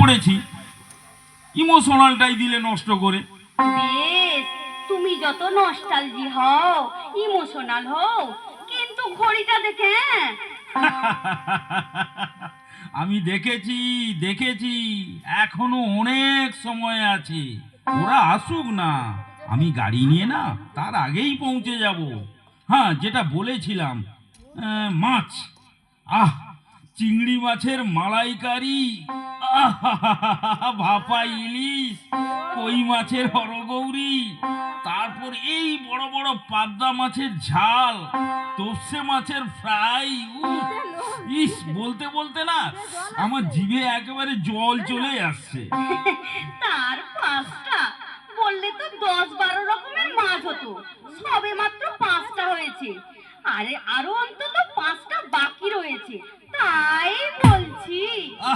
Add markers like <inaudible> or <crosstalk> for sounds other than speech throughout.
পড়েছি। ইমোশনালটাই দিলে নষ্ট করে। বেশ তুমি যত নস্টালজি হও ইমোশনাল হও কিন্তু ঘড়িটা দেখে হ্যাঁ? <laughs> আমি দেখেছি দেখেছি এখনও অনেক সময় আছে। ওরা আসুক না আমি গাড়ি নিয়ে না তার আগেই পৌঁছে যাব। হ্যাঁ যেটা বলেছিলাম মাছ। আহ চিংড়ি মাছের মালাইকারি। ভাপা ইলিশ, কই মাছের হরগৌরি, তারপর এই বড় বড় পাবদা মাছের ঝাল তোপসে মাছের ফ্রাই ইস, বলতে বলতে না, আমার জিভে একেবারে জল চলে আসছে। তার পাঁচটা, বললে তো দশ বারো রকমের মাছ হতো, সবে মাত্র পাঁচটা হয়েছে। আরে আরও অন্তত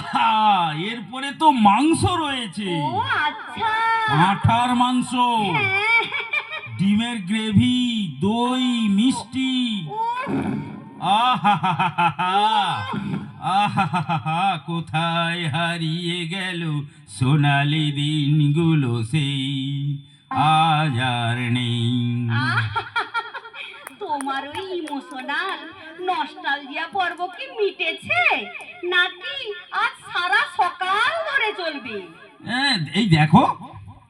আহা এরপরে তো মাংস রয়েছে। ও আচ্ছা। পাঁঠার মাংস হ্যাঁ। ডিমের গ্রেভি দই মিষ্টি। আহাহাহাহা। আহাহাহাহা, কোথায় হারিয়ে গেল সোনালি দিনগুলো সেই? আজ আর নেই। তোমার ওই ইমোশনাল নস্টালজিয়া পর্ব কি মিটেছে? নাকি আজ সারা সকাল ধরে চলবে? হ্যাঁ, এই দেখো।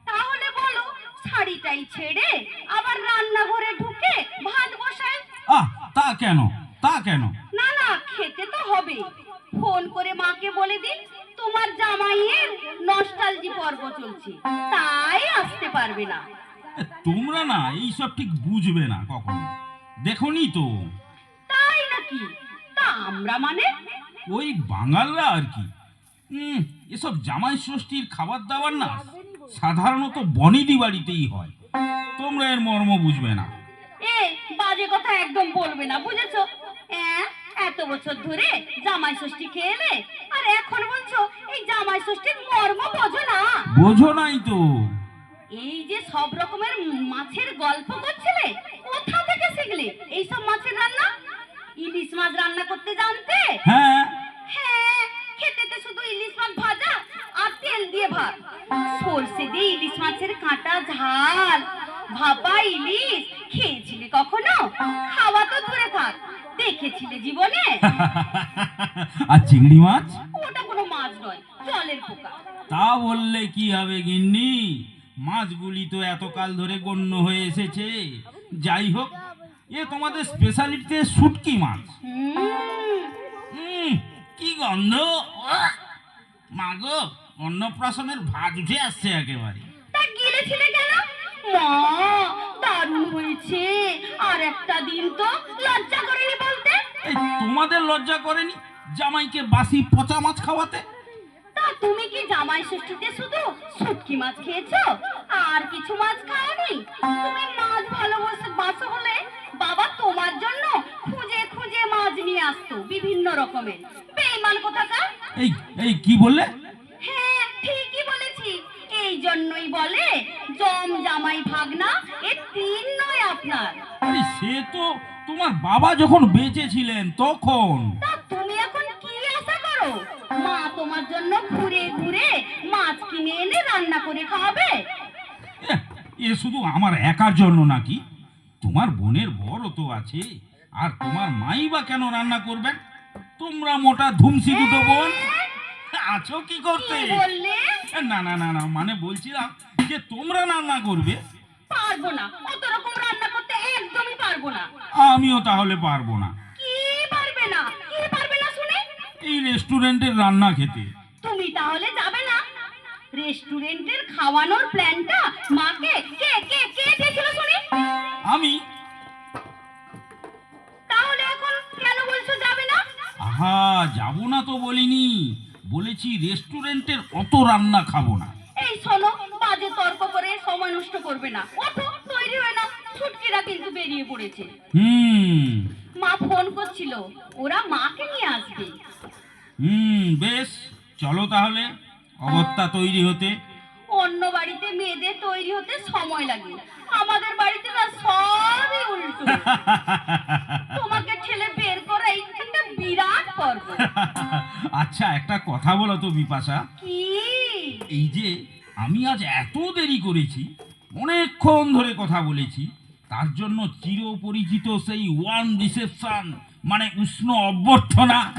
তাহলে বলো শাড়িটাই ছেড়ে আবার রান্নাঘরে ঢুকে ভাত বসাই? আহ তা কেন? তা কেন? না না খেতে তো হবে। ফোন করে মাকে বলে দিন তোমার জামাইয়ের নস্টালজি পর্ব চলছে। তাই আসতে পারবে না। তোমরা না এইসব ঠিক বুঝবে না কখনো। দেখনি তো? তাই নাকি? তা আমরা মানে? ওই বাঙালরা আর কি। হুম এসব জামাই ষষ্ঠীর খাবার দাবার না সাধারণত বনিদি বাড়িতেই হয়। তোমরা এর মর্ম বুঝবে না। এ বাজে কথা একদম বলবে না বুঝেছ? অ্যাঁ, এত বছর ধরে জামাই ষষ্ঠী খেয়েলে আর এখন বলছো এই জামাই ষষ্ঠীর মর্ম বোঝো না? বোঝো নাই তো। এই যে সব রকমের মাছের গল্প করছিলে শিখলে এই সব মাছের রান্না? ইলিশ মাছ রান্না করতে জানতে? হ্যাঁ। হ্যাঁ খেতেতে শুধু ইলিশ মাছ ভাজা আর তেল দিয়ে ভাত। সর্ষে দিয়ে ইলিশ মাছের কাঁটা ঝাল। ভাপা ইলিশ খেয়েছিলে কখনো? খাওয়া তো দূরে থাক দেখেছিলে জীবনে? <laughs> আর চিংড়ি মাছ? ওটা কোনো মাছ নয় জলের পোকা। তা বললে কি হবে গিন্নি? মাছগুলি তো এতকাল ধরে গণ্য হয়ে এসেছে। যাই হোক এ তোমাদের স্পেশালিটিতে শুটকি মাছ। কি গন্ধ? আহ! মা গো অন্নপ্রাশনের ভাত উঠে আসছে একেবারে। তা গিলেছিলে কেন? মা দারুণ হয়েছে। আর একটা দিন তো লজ্জা করেনি বলতে? তোমাদের লজ্জা করেনি জামাইকে বাসি পচা মাছ খাওয়াতে? তা তুমি কি জামাই ষষ্ঠীতে শুধু শুটকি মাছ খেয়েছো? আর কিছু মাছ খাওনি? তুমি মাছ ভালোবাসে বাসো বলে বাবা তোমার জন্য খুঁজে খুঁজে মাছ নিয়ে আসতো বিভিন্ন রকমের। বেইমান কোথাকার? এই এই কি বললে? হ্যাঁ ঠিকই বলেছি। এই জন্যই বলে জম জামাই ভাগনা এ তিন নয় আপনার। আরে সে তো তোমার বাবা যখন বেঁচে ছিলেন তখন। তা তুমি এখন কি আশা করো? মা তোমার জন্য ঘুরে ঘুরে মাছ কিনে এনে রান্না করে খাওয়াবে। এ শুধু আমার একার জন্য নাকি? তোমার বোনের বড় তো আছে। আর তোমার মাই বা কেন রান্না করবেন তোমরা মোটা ধুমসি দুটো বোন। আছো কি করতে? বললে? না না না না মানে বলছিলাম যে তোমরা রান্না করবে। পারব না। অত রকম রান্না করতে একদমই পারব না। আমিও তাহলে পারব না। কি পারবে না? কি পারবে না শুনে? এই রেস্টুরেন্টের রান্না খেতে। তুমি তাহলে যাবে না। রেস্টুরেন্টের খাওয়ানোর প্ল্যানটা মাকে কে কে কে আহা যাব না তো বলিনি। বলেছি রেস্টুরেন্টের অত রান্না খাব না। এই শোনো বাজে তর্ক করে সময় নষ্ট করবে না। ওঠো তৈরি হয় না ছুটকিরা কিন্তু বেরিয়ে পড়েছে। হুম। মা ফোন করছিল ওরা মাকে নিয়ে আসবে। হুম বেশ চলো তাহলে অগত্যা তৈরি হতে। অন্য বাড়িতে মেয়েদের তৈরি হতে সময় লাগে। আমাদের বাড়িতে না সবই উল্টো। <laughs> তোমাকে ঠেলে পর্ব। <laughs> আচ্ছা একটা কথা বলো তো বিপাশা। কি? এই যে আমি আজ এত দেরি করেছি অনেকক্ষণ ধরে কথা বলেছি তার জন্য চিরপরিচিত সেই ওয়ান রিসেপশন মানে উষ্ণ অভ্যর্থনা। <laughs>